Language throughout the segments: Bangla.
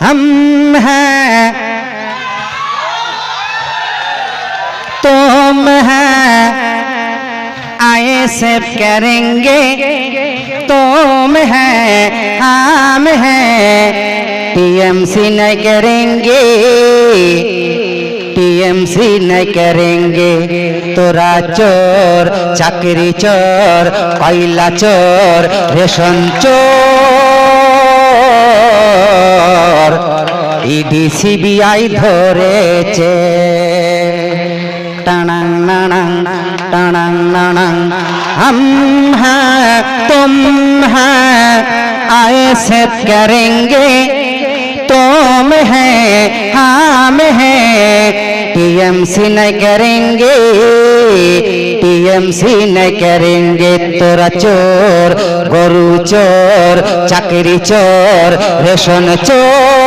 हम हैं। तुम हैं। आए से करेंगे। तुम हैं। हम हैं। टीएमसी न करेंगे। टीएमसी न करेंगे। तोरा चोर, चाकरी चोर कोयला चोर रेशन चोर। ইডি সিবিআই ধরেছে টানাং নানাং টানাং নানাং हम हैं तुम हैं आए से करेंगे तुम हैं हम हैं टीएमसी न करेंगे टीएमसी न करेंगे তোরা চোর গরু চোর চাকরি চোর রেশন চোর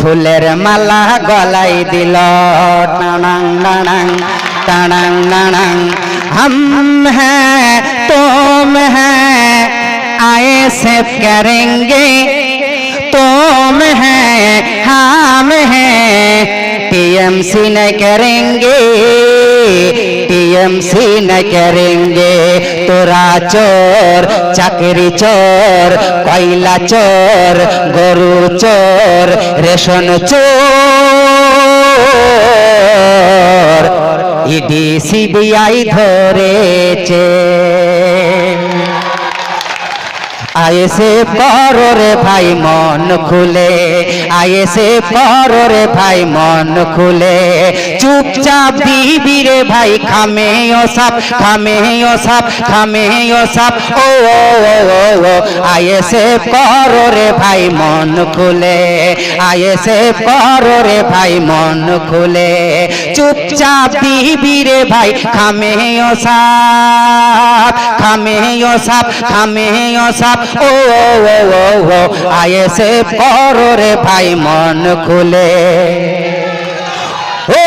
ফুলের মালা গলাই দিল টানাং নানাং টানাং নানাং हम हैं तुम हैं आए से करेंगे तुम हैं हम हैं टीएमसी न करेंगे टीएमसी न करेंगे তোরা চোর চাকরি চোর কয়লা চোর গরু চোর রেশন চোর ইডি সিবিআই ধরেছে আয়েসে পরো রে ভাই মন খুলে আয়েসে পরো রে ভাই মন খুলে। চুপচাপ দিবি রে ভাই, খামে ও সাপ, খামে ও সাপ, খামে ও সাপ। ও আয়েসে পরো রে ভাই মন খুলে আয়েসে পরো রে ভাই মন খুলে। চুপচাপ দিবি রে ভাই, খামে ও সাপ, খামে ও সাপ, খামে ও সাপ। ও আয়েসে পরো রে ভাই মন খুলে। ও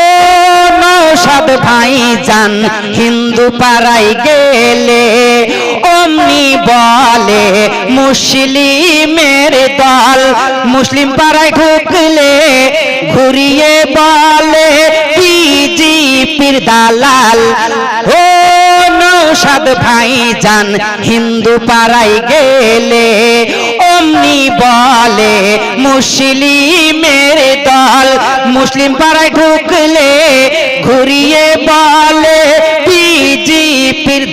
নৌসাদ ভাই যান হিন্দু পাড়াই গেলে, অমনি বলে, মুসলিমের দল, মুসলিম পাড়ায় ঢুকলে ঘুরিয়ে বলে, বিজেপির দালাল। ও নৌসাদ ভাই যান হিন্দু পাড়ায় গেলে অমনি বলে, মুসলিমের দল, মুসলিম পাড়ায় ঢুকলে ঘুরিয়ে বলে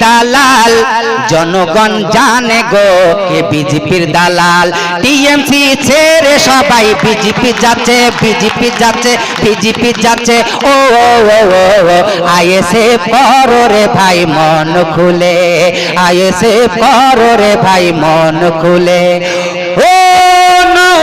দালাল, জনগণ জানে গো কে বিজেপির দালাল। টিএমসি ছেড়ে সবাই বিজেপি যাচ্ছে বিজেপি যাচ্ছে বিজেপি যাচ্ছে। ও আয়েসে পরো রে ভাই, মন খুলে। আইএসএ পরো রে ভাই, মন খুলে।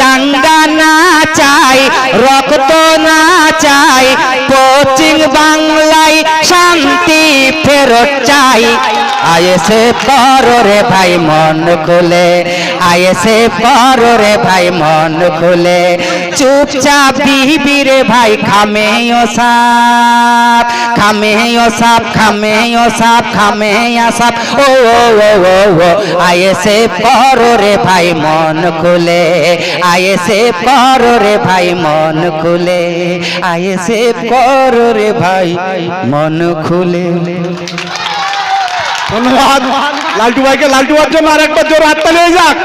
দাঙ্গা না চাই, রক্ত না চাই, পশ্চিম বাংলায় শান্তি ফেরত চাই। আয়েসে পর রে ভাই, মন খুলে আয়েসে পরো রে ভাই, মন খুলে। চুপচাপ রে ভাই, খামে ও সাপ, খামে ও সাপ, খামে ও সাপ, খামে সাপ। ও ও ও ও ও আয়েসে পরো রে ভাই, মন খুলে। আয়েসে পরো রে ভাই, মন খুলে। আয়েসে পরো রে ভাই, মন খুলে। ধন্যবাদ। লালটু ভাইকে লালটু ভাইয়ের জন্য আরেকবার জোর হাততালি হয়ে যাক